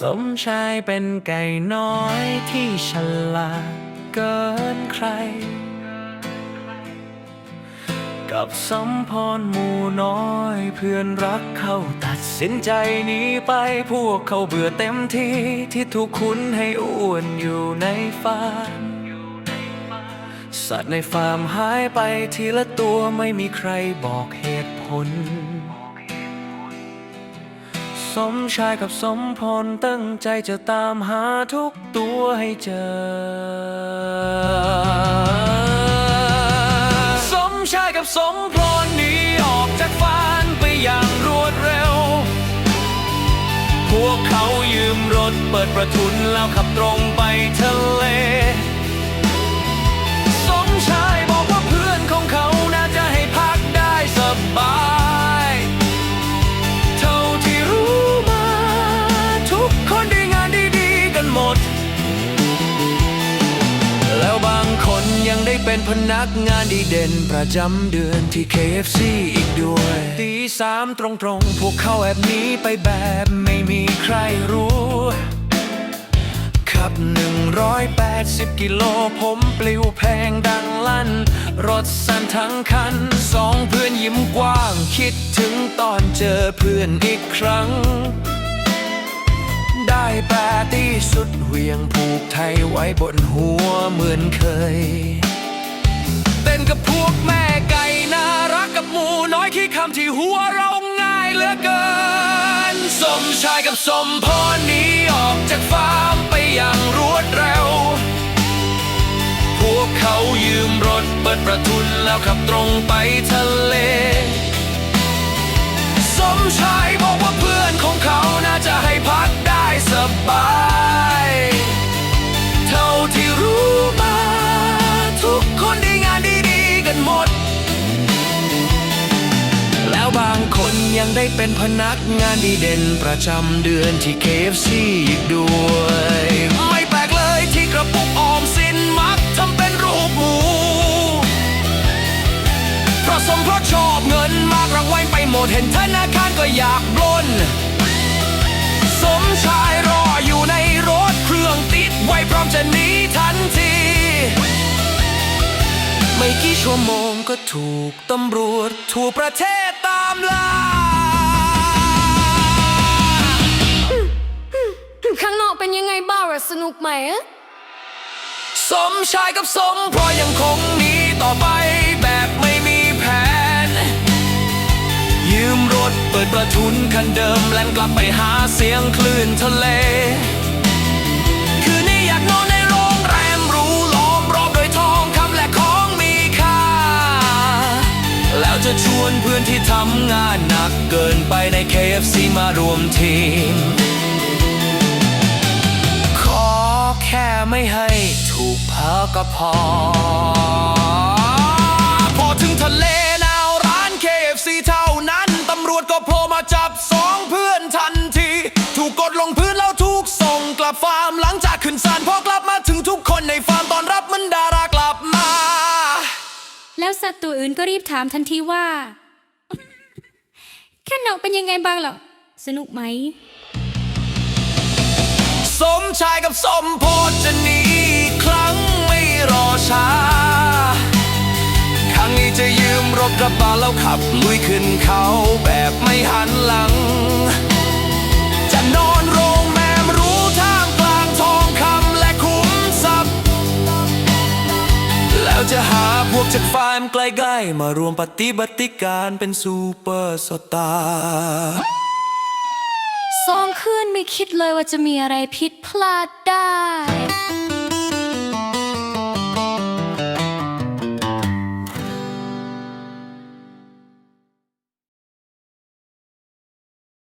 สมชายเป็นไก่น้อยที่ฉลาดเกินใคร กับสมพรหมู่น้อยเพื่อนรักเขาตัดสินใจหนีไปพวกเขาเบื่อเต็มที่ที่ถูกคุ้นให้อ้วนอยู่ในฟาร์มสัตว์ในฟาร์มหายไปทีละตัวไม่มีใครบอกเหตุผล สมชายกับสมพรตั้งใจจะตามหาทุกตัวให้เจอ สมชายกับสมพรหนีออกจากฟานไปอย่างรวดเร็ว พวกเขายืมรถเปิดประทุนแล้วขับตรงไปทะเล บางคนยังได้เป็นพนักงานดีเด่น ประจำเดือนที่ KFC อีกด้วย ตีสามตรงๆพวกเขาแอบหนีไปแบบไม่มีใครรู้ขับ 180 กิโลผมปลิวแพงดังลั่น รถสั่นทั้งคัน สองเพื่อนยิ้มกว้าง คิดถึงตอนเจอเพื่อนอีกครั้ง วียงผูกไทยไว้บนหัวเหมือนเคย เต้นกับพวกแม่ไก่น่ารักกับหมูน้อยขี้คำที่หัวเราง่ายเหลือเกิน สมชายกับสมพรนี้ออกจากฟาร์มไปอย่างรวดเร็ว พวกเขายืมรถเปิดประทุนแล้วขับตรงไปทะเล ยังได้เป็นพนักงานดีเด่นประจำเดือนที่ KFC อีกด้วย ไม่แปลกเลยที่กระปุกออมสินมักทำเป็นรูปหมูเพราะสมเพราะชอบเงินมากรางวัลไปหมดเห็นธนาคารก็อยากปล้น สมชายรออยู่ในรถเครื่องติดไว้พร้อมจะหนีทันที ไม่กี่ชั่วโมงก็ถูกตำรวจทั่วประเทศตามล่า สนุกไหมอะสมชายกับสมเพราะยังคงหนีต่อไปแบบไม่มีแผน ยืมรถเปิดประทุนคันเดิมแล่นกลับไปหาเสียงคลื่นทะเล คืนนี้อยากนอนในโรงแรมหรูล้อมรอบด้วยทองคำและของมีค่า แล้วจะชวนเพื่อนที่ทำงานหนักเกินไปใน KFC มารวมทีม ค่ไม่ให้ถูกเพาก็พอ พอถึงทะเลนาวร้าน KFC เท่านั้น ตำรวจก็โผล่มาจับสองเพื่อนทันที ถูกกดลงพื้นแล้วถูกส่งกลับฟาร์มหลังจากขึ้นศาลพอกลับมาถึงทุกคนในฟาร์มตอนรับมันดารากลับมา แล้วสัตว์ตัวอื่นก็รีบถามทันทีว่าข้างนอกเป็นยังไงบ้างเหรอ สนุกไหม ชายกับสมโพธจะหนีอีกครั้งไม่รอช้า ครั้งนี้จะยืมรถกระบะแล้วขับลุยขึ้นเขาแบบไม่หันหลัง จะนอนโรงแรมรู้ท่ามกลางทองคำและคุ้มทรัพย์ แล้วจะหาพวกจากฟาร์มใกล้ๆ มารวมปฏิบัติการเป็นซูเปอร์สตาร์ สองคืนไม่คิดเลยว่าจะมีอะไรผิดพลาดได้